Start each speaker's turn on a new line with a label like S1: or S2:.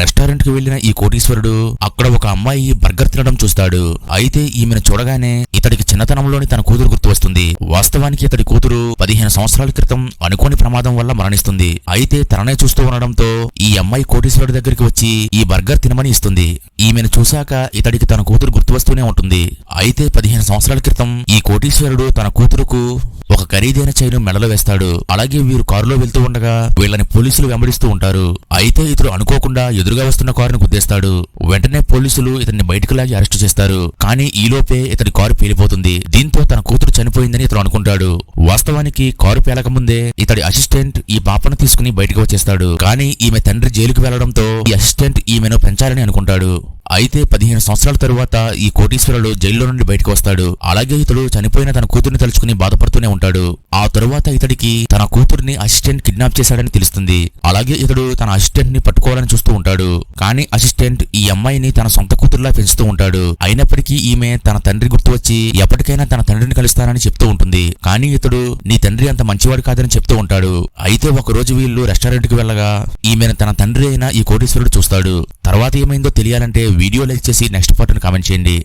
S1: రెస్టారెంట్కి వెళ్ళిన ఈ కోటీశ్వరుడు అక్కడ ఒక అమ్మాయి బర్గర్ తినడం చూస్తాడు. అయితే ఈమెను చూడగానే ఇతడికి చిన్నతనంలోని తన కూతురు గుర్తు వస్తుంది. వాస్తవానికి ఇతడి కూతురు పదిహేను సంవత్సరాల క్రితం అనుకోని ప్రమాదం వల్ల మరణిస్తుంది. అయితే తననే చూస్తూ ఉండడంతో ఈ అమ్మాయి కోటీశ్వరుడి దగ్గరికి వచ్చి ఈ బర్గర్ తినమని ఇస్తుంది. ఈమెను చూశాక ఇతడికి తన కూతురు గుర్తు వస్తూనే ఉంటుంది. అయితే పదిహేను సంవత్సరాల క్రితం ఈ కోటీశ్వరుడు తన కూతురుకు ఒక ఖరీదైన చైను మెడలో వేస్తాడు. అలాగే వీరు కారులో వెళ్తూ ఉండగా వీళ్ళని పోలీసులు వెంబడిస్తూ ఉంటారు. అయితే ఇతడు అనుకోకుండా ఎదురుగా వస్తున్న కారును గుద్దేస్తాడు. వెంటనే పోలీసులు ఇతన్ని బయటకు లాగి అరెస్టు చేస్తారు. కానీ ఈలోపే ఇతడి కారు పేలిపోతుంది. దీంతో తన కూతురు చనిపోయిందని ఇతడు అనుకుంటాడు. వాస్తవానికి కారు పేలకముందే ఇతడి అసిస్టెంట్ ఈ పాపను తీసుకుని బయటకు వచ్చేస్తాడు. కానీ ఈమె తండ్రి జైలుకు వెళ్ళడంతో ఈ అసిస్టెంట్ ఈమెను పెంచాలని అనుకుంటాడు. అయితే పదిహేను సంవత్సరాల తరువాత ఈ కోటీశ్వరుడు జైల్లో నుండి బయటకు వస్తాడు. అలాగే ఇతడు చనిపోయిన తన కూతుర్ని తలుచుకుని బాధపడుతూనే ఉంటాడు. ఆ తరువాత ఇతడికి తన కూతుర్ని అసిస్టెంట్ కిడ్నాప్ చేశాడని తెలుస్తుంది. అలాగే ఇతడు తన అసిస్టెంట్ని పట్టుకోవాలని చూస్తూ ఉంటాడు. కానీ అసిస్టెంట్ ఈ అమ్మాయిని తన సొంత కూతురులా పెంచుతూ ఉంటాడు. అయినప్పటికీ ఈమె తన తండ్రి గుర్తు వచ్చి ఎప్పటికైనా తన తండ్రిని కలుస్తానని చెప్తూ ఉంటుంది. కానీ ఇతడు నీ తండ్రి అంత మంచివాడు కాదని చెప్తూ ఉంటాడు. అయితే ఒక రోజు వీళ్ళు రెస్టారెంట్కి వెళ్ళగా ఈమెను తన తండ్రి అయిన ఈ కోటీశ్వరుడు చూస్తాడు. తర్వాత ఏమైందో తెలియాలంటే వీడియో లైక్ చేసి నెక్స్ట్ పార్ట్ కామెంట్ చేయండి.